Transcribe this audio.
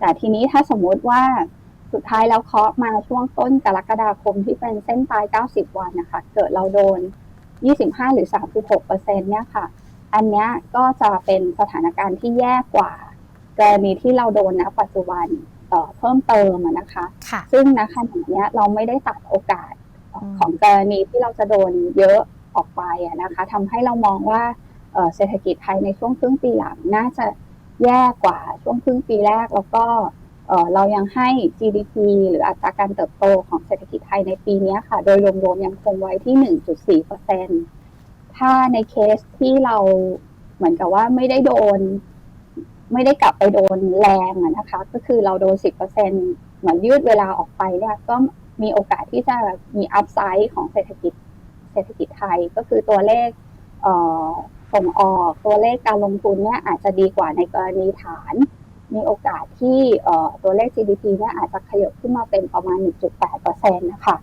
แต่ทีนี้ถ้าสมมุติว่าสุดท้ายแล้วเคาะมาช่วงต้นกรกฎาคมที่เป็นเส้นตาย 90 วันนะคะ เกิดเราโดน 25 หรือ 36เปอร์เซ็นต์เนี่ยค่ะ อันเนี้ยก็จะเป็นสถานการณ์ที่แย่กว่ากรณีที่เราโดนนะปัจจุบันเอ่อเพิ่มเติมอะนะคะค่ะซึ่งณขณะเนี้ยเราไม่ได้ตัดโอกาสอืมของกรณีที่เราจะโดนเยอะออกไปอะนะคะทำให้เรามองว่าเอ่อเศรษฐกิจไทยในช่วงครึ่งปีหลังน่าจะ แย่กว่าช่วงครึ่งปีแรกแล้วก็เรายังให้ GDP หรืออัตราการเติบโตของเศรษฐกิจไทยในปีนี้ค่ะ โดยรวมๆยังคงไว้ที่ 1.4%ถ้าในเคสที่เราเหมือนกับว่าไม่ได้โดน ไม่ได้กลับไปโดนแรงนะคะ ก็คือเราโดน 10%เหมือนยืดเวลาออกไปเนี่ยก็มีโอกาสที่จะมีอัพไซด์ของเศรษฐกิจเศรษฐกิจไทยก็คือตัวเลขเส่งออกตัวเลขการลงทุนเนี่ยอาจจะดีกว่าในกรณีฐาน มีโอกาสที่ตัวเลข GDP เนี่ยอาจจะขยับขึ้นมาเป็นประมาณ 1.8%นะคะ